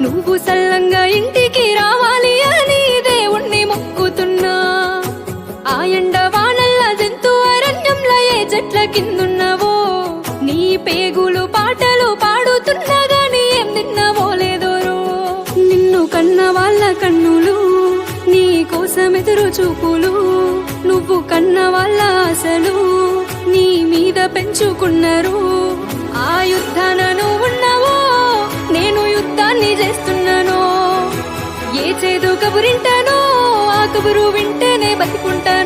నువ్వు సల్లంగా ఇంటికి రావాలి అని దేవుణ్ణి మొక్కుతున్నా. ఆ ఎండ వానల్ల జంతు అరణ్యంలో ఏ చెట్ల కిందున్నావో? నీ పేగులు పాటలు పాడుతున్నా గాని ఏం నిన్నవో లేదోరో నిన్ను కన్న వాళ్ళ కన్నులు నీ కోసం ఎదురు చూపులు నువ్వు కన్న వాళ్ళ అసలు నీ మీద పెంచుకున్నారు నీ చేస్తున్నాను? ఏ చేదు కబురింటానో? ఆ కబురు వింటేనే బతికుంటానో.